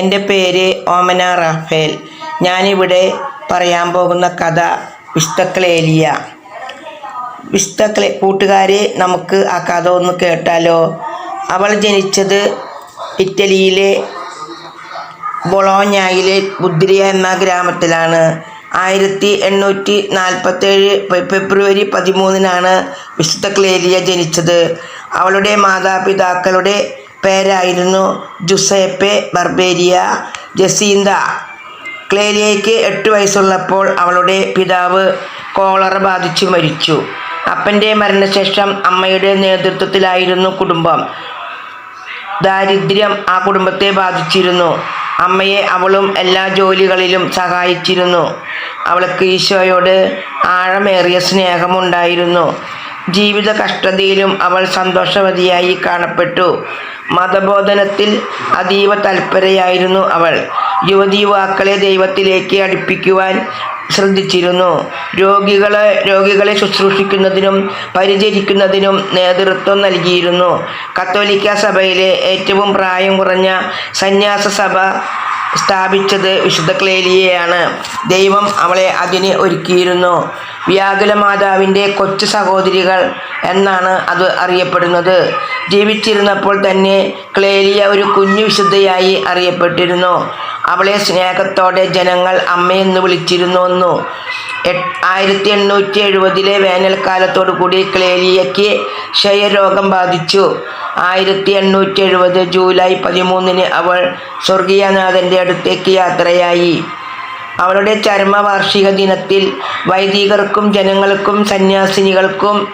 എന്റെ പേര് ഓമന റാഫേൽ. ഞാനിവിടെ പറയാൻ പോകുന്ന കഥ വിസ്തക്ലേലിയ വിസ്തക്ലെ കൂട്ടുകാരെ നമുക്ക് ആ കഥ ഒന്ന് കേട്ടാലോ? അവൾ ജനിച്ചത് ഇറ്റലിയിലെ ബൊളോഞ്ഞായിലെ ബുദ്രിയ എന്ന ഗ്രാമത്തിലാണ്. ആയിരത്തി എണ്ണൂറ്റി നാൽപ്പത്തേഴ് ഫെബ്രുവരി പതിമൂന്നിനാണ് വിശുദ്ധ ക്ലേലിയ ജനിച്ചത്. അവളുടെ മാതാപിതാക്കളുടെ പേരായിരുന്നു ജുസേപ്പെ ബർബേരിയ ജസീന്ത. ക്ലേലിയയ്ക്ക് എട്ട് വയസ്സുള്ളപ്പോൾ അവളുടെ പിതാവ് കോളറ ബാധിച്ചു മരിച്ചു. അപ്പന്റെ മരണശേഷം അമ്മയുടെ നേതൃത്വത്തിലായിരുന്നു കുടുംബം. ദാരിദ്ര്യം ആ കുടുംബത്തെ ബാധിച്ചിരുന്നു. അമ്മയെ അവളും എല്ലാ ജോലികളിലും സഹായിച്ചിരുന്നു. അവൾക്ക് ഈശോയോട് ആഴമേറിയ സ്നേഹമുണ്ടായിരുന്നു. ജീവിത കഷ്ടതയിലും അവൾ സന്തോഷവതിയായി കാണപ്പെട്ടു. മതബോധനത്തിൽ അതീവ തൽപരയായിരുന്നു അവൾ. യുവതി യുവാക്കളെ ദൈവത്തിലേക്ക് അടുപ്പിക്കുവാൻ ശ്രദ്ധിച്ചിരുന്നു. രോഗികളെ രോഗികളെ ശുശ്രൂഷിക്കുന്നതിനും പരിചരിക്കുന്നതിനും നേതൃത്വം നൽകിയിരുന്നു. കത്തോലിക്ക സഭയിലെ ഏറ്റവും പ്രായം കുറഞ്ഞ സന്യാസ സഭ സ്ഥാപിച്ചത് വിശുദ്ധ ക്ലേലിയയാണ് ദൈവം അവളെ അതിന് ഒരുക്കിയിരുന്നു. വ്യാകുല മാതാവിന്റെ കൊച്ചു സഹോദരികൾ എന്നാണ് അത് അറിയപ്പെടുന്നത്. ജീവിച്ചിരുന്നപ്പോൾ തന്നെ ക്ലേലിയ ഒരു കുഞ്ഞു വിശുദ്ധയായി അറിയപ്പെട്ടിരുന്നു. അവളെ സ്നേഹത്തോടെ ജനങ്ങൾ അമ്മയെന്ന് വിളിച്ചിരുന്നു ആയിരത്തി എണ്ണൂറ്റി എഴുപതിലെ വേനൽക്കാലത്തോടു കൂടി ക്ലേലിയയ്ക്ക് ക്ഷയരോഗം ബാധിച്ചു. ആയിരത്തി എണ്ണൂറ്റി എഴുപത് ജൂലൈ പതിമൂന്നിന് അവൾ സ്വർഗീയനാഥന്റെ അടുത്തേക്ക് യാത്രയായി. അവളുടെ ചരമവാർഷിക ദിനത്തിൽ വൈദികർക്കും ജനങ്ങൾക്കും സന്യാസിനികൾക്കും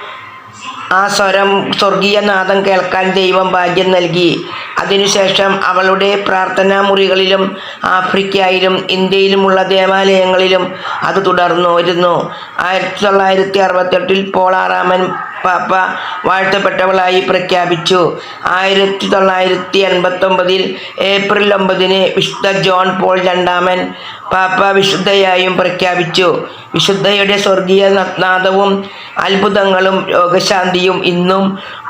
ആ സ്വരം സ്വർഗീയനാഥം കേൾക്കാൻ ദൈവം ഭാഗ്യം നൽകി. അതിനുശേഷം അവളുടെ പ്രാർത്ഥനാ മുറികളിലും ആഫ്രിക്കയിലും ഇന്ത്യയിലുമുള്ള ദേവാലയങ്ങളിലും അത് തുടർന്നു വരുന്നു ആയിരത്തി തൊള്ളായിരത്തി അറുപത്തെട്ടിൽ പോളാറാമൻ പാപ്പ വാഴ്ത്തപ്പെട്ടവളായി പ്രഖ്യാപിച്ചു. ആയിരത്തി തൊള്ളായിരത്തി എൺപത്തൊമ്പതിൽ ഏപ്രിൽ ഒമ്പതിന് വിശുദ്ധ ജോൺ പോൾ രണ്ടാമൻ പാപ്പ വിശുദ്ധയായും പ്രഖ്യാപിച്ചു. വിശുദ്ധയുടെ സ്വർഗീയ നാദവും അത്ഭുതങ്ങളും രോഗശാന്തിയും ഇന്നും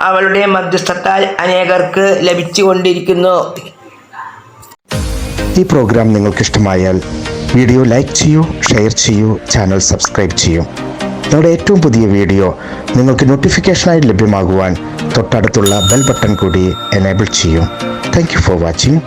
അവളുടെ മധ്യസ്ഥത്താൽ അനേകർക്ക് ലഭിച്ചുകൊണ്ടിരിക്കുന്നു. ഈ പ്രോഗ്രാം നിങ്ങൾക്ക് ഇഷ്ടമായാൽ വീഡിയോ ലൈക്ക് ചെയ്യൂ ഷെയർ ചെയ്യൂ ചാനൽ സബ്സ്ക്രൈബ് ചെയ്യൂ. നമ്മുടെ ഏറ്റവും പുതിയ വീഡിയോ നിങ്ങൾക്ക് നോട്ടിഫിക്കേഷനായി ലഭ്യമാകുവാൻ തൊട്ടടുത്തുള്ള ബെൽ ബട്ടൺ കൂടി എനേബിൾ ചെയ്യൂ. Thank for watching